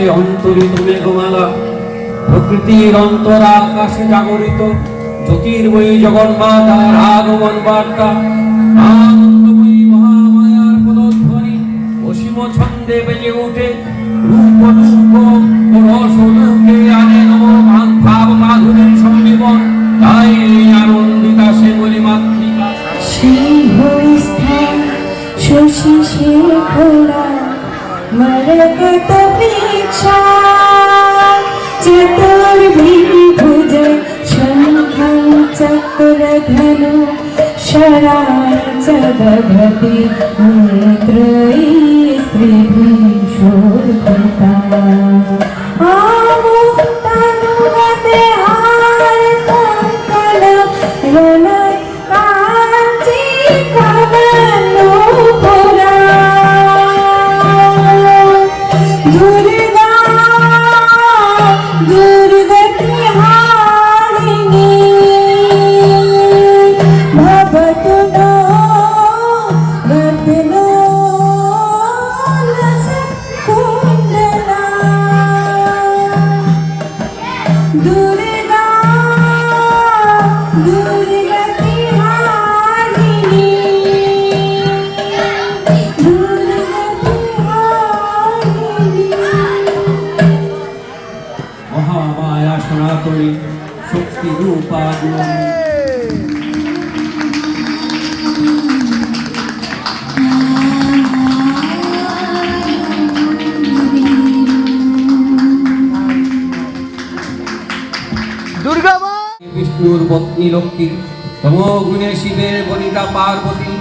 বৈরাকাশে অন্তরিত মেঘমালা, প্রকৃতির অন্তরাকাশে জাগরিত, জ্যোতির্ময়ী জগন্মাতার আগমন বার্তা, আনন্দময়ী মহামায়ার পদধ্বনি, অসীম ছন্দে বেজে ওঠে রূপ ও রস আনে নব ভাব মাধুরীর সম্মিলন তাই আনন্দিতা শ্যামলী মাতৃকা সিংহস্থান শশী শেখরা মরকত বৃক্ষা চতুর্ভিভুজ শঙ্খং চক্র ধনু শরায় চ দধতি নেত্রৈ স্ত্রীभिः শোভিতা বিষ্ণুর পত্নী লক্ষ্মী তমগুণে শিবের বনিতা পার্বতী,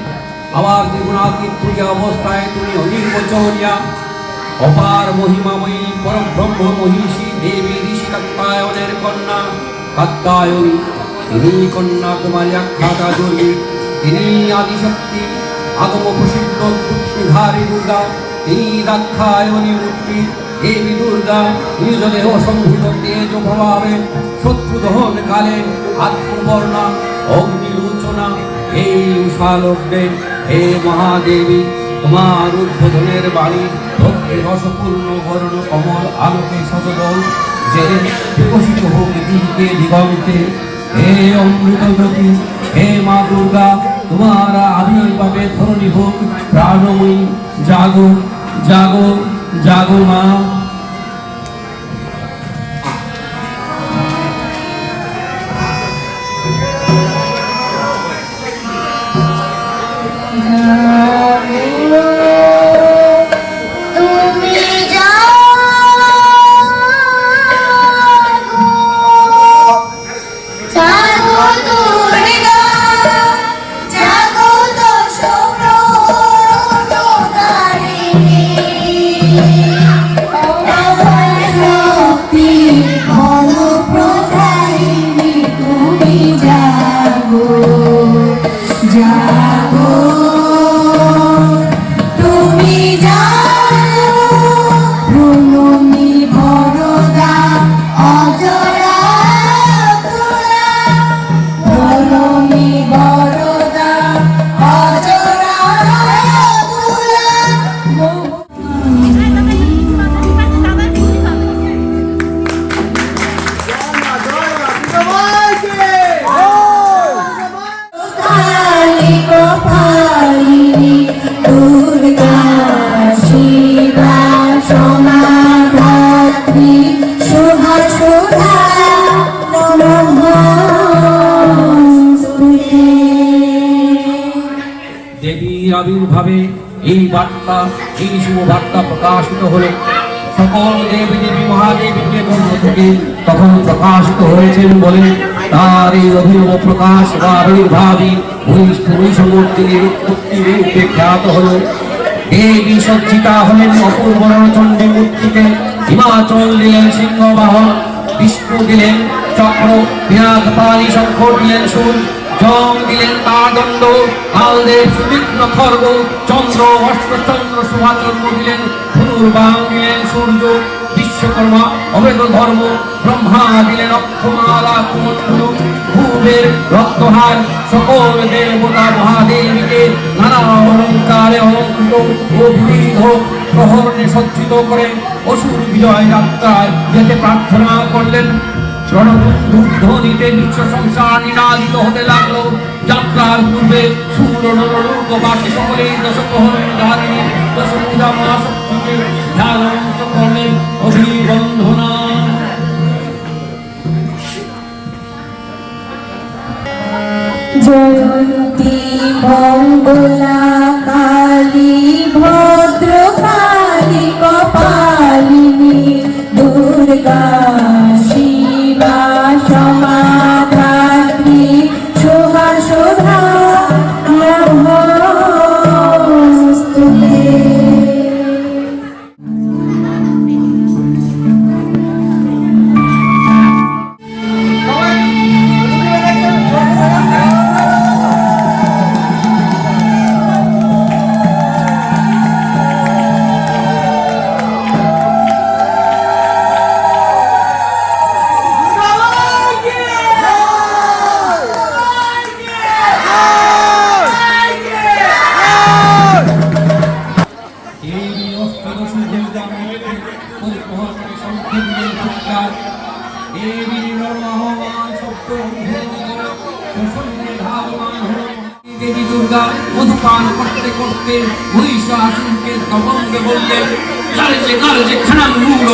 আবার ত্রিগুণাতীত তুল্য অবস্থায় তুমি অনির্বচনীয়া অপার মহিমাময়ী, পরব্রহ্ম মহিষী, দেবী ঋষি কাত্তায়নের কন্যা। কাত্তায়নী, তিনি কন্যা কুমারী আখ্যাতা দুর্গী তিনি আদিশক্তি আগম প্রসিদ্ধ পুত্রধারী দুর্গা। তিনি দাক্ষায়নী মূর্তি, দেবী দুর্গা। নিজ সংভূত তেজ প্রভাবে শত্রু দহন কালে আত্মবর্ণা, অগ্নিলোচনা। হে উষালগ্নে হে মহাদেবী, তোমার উদ্বোধনের বাণী ভক্তি রসপূর্ণ বর্ণ কমল আলোকে সজদল যে বিকশিত হোক দিকে দিগন্তে। হে অমৃতব্রতী হে মা দুর্গা, তোমার আবির্ভাবে ধরণী হোক, প্রাণময়ী। জাগো জাগো জাগো মা। আবির্ভাবে এই বার্তা, এই শুভ বার্তা প্রকাশিত হলো। সকল দেবী দেবী মহাদেবীকে মধ্য থেকে তখন প্রকাশিত হয়েছেন বলে তার এই অভিনব প্রকাশ বা আবির্ভাবই মহিষমূর্তির উৎপত্তি রূপে খ্যাত হলো। দেবী সজ্জিতা হলেন অপূর্ব চণ্ডী মূর্তিতে হিমাচল দিলেন সিংহবাহন, বিষ্ণু দিলেন চক্র বিরাট পানি শঙ্খ দিলেন সুর জং দিলেন তার দণ্ড কালদেব সুতীক্ষ্ণ খর্গ, চন্দ্র, অষ্টচন্দ্র সুভাচন্দ্র দিলেন ধনুর্বাং দিলেন সূর্য, বিশ্বকর্মা অবেদ ধর্ম, ব্রহ্মা দিলেন অক্ষমালা কুমণ্ডল ভূমের রক্তহার, সকল দেবতা মহাদেবীকে নানা অলঙ্কারে আলোকিত ও বিবিধ প্রহরণে সজ্জিত করে অসুর বিজয় যাত্রায় যেতে প্রার্থনা করলেন। রণধ্বনিতে বিশ্ব সংসার নিনাদিত হতে লাগল। যাত্রার পূর্বে সুরণবাসী সকলে দশ প্রহরণ ধারিণী দশ পূজা মা শক্তিকে ধ্যান করলেন অভিবন্ধনা। জয়ন্তী করতে মহিষাসুরকে দমনকে বললেন গার্জে গার্জে খানাম মূল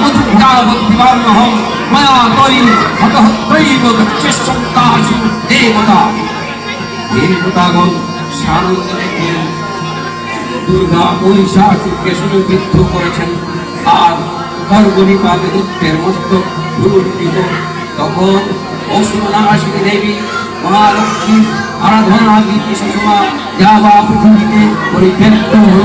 মধুভ্রাবতিবান্নহম মায়া তৈ হতহত্রৈব গচ্ছেশ্বন্তাসু দেবতা দেবতাগণ সারঙ্গে দেখলেন দুর্গা মহিষাসুরকে শুধু বিদ্ধ করেছেন। আর গর্গনিপাতে দত্তের মস্তক ভুলুণ্ঠিত তখন অসুরনাশিনী দেবী মহালক্ষ্মী আরাধনা গীতি সুষমা যাবা পৃথিবীতে পরিব্যক্ত হল।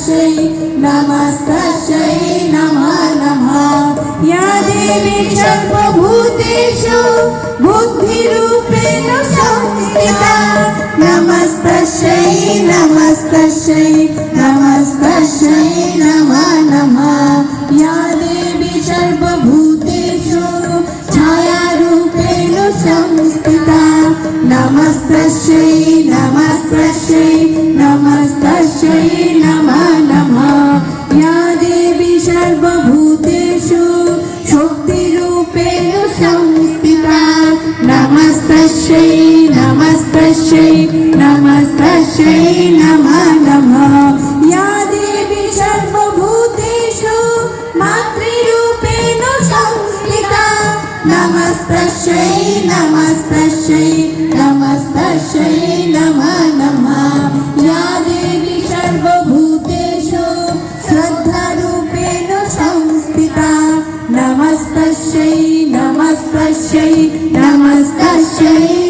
नमस्तस्यै नमस्तस्यै नमो नमः। या देवी सर्वभूतेषु बुद्धिरूपेण संस्थिता। नमस्तस्यै नमस्तस्यै नमस्तस्यै नमो नमः। या देवी सर्वभूतेषु छायारूपेण नमो या देवी सर्वभूतेषु मातृरूपेण संस्थिता। नमस्तस्यै नमस्तस्यै नमस्तस्यै नमो नमः। या देवी सर्वभूतेषु श्रद्धारूपेण संस्थिता। नमस्तस्यै नमस्तस्यै नमस्तस्यै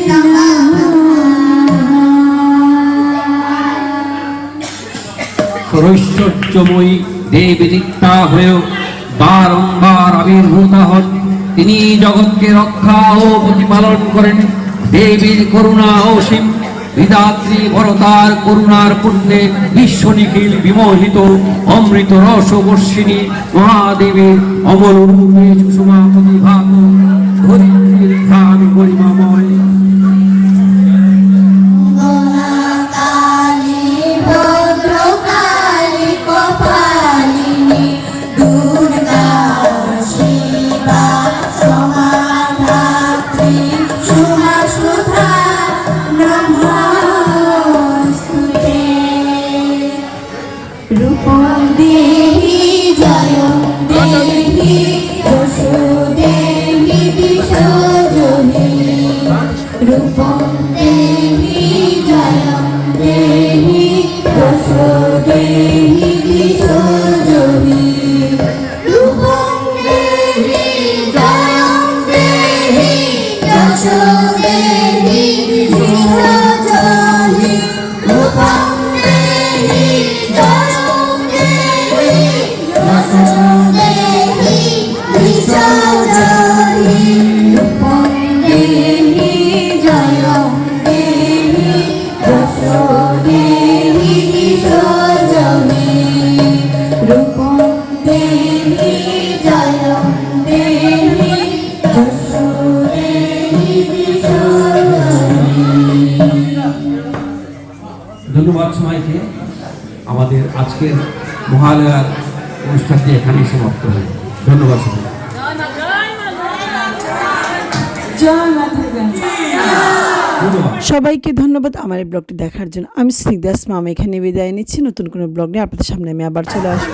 ঐশ্বর্যময়ী দেবী নিত্যা হয়েও বারংবার আবির্ভূত হন। তিনি জগৎকে রক্ষা ও প্রতিপালন করেন। দেবীর করুণা অসীম বিধাত্রী বরতার করুণার পুণ্যে বিশ্ব নিখিল বিমোহিত অমৃত রস বর্ষিণী মহাদেবীর অমল রূপে সুষমা প্রতিভাত। ধরিত্রীর গরিমাময় অনুষ্ঠানটি এখানেই সমাপ্ত হল ধন্যবাদ সবাই সবাইকে ধন্যবাদ আমার এই ব্লগটি দেখার জন্য। আমি স্নিগ্ধাস মাম এখানে বিদায় নিচ্ছি। নতুন কোনো ব্লগ নিয়ে আপনাদের সামনে আমি আবার চলে আসব।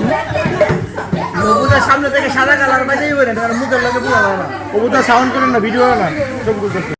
সামনে থেকে সাদা কালার বাজেই বলে মুখের লাগে পুরো সাউন্ড করেন না ভিডিও না সব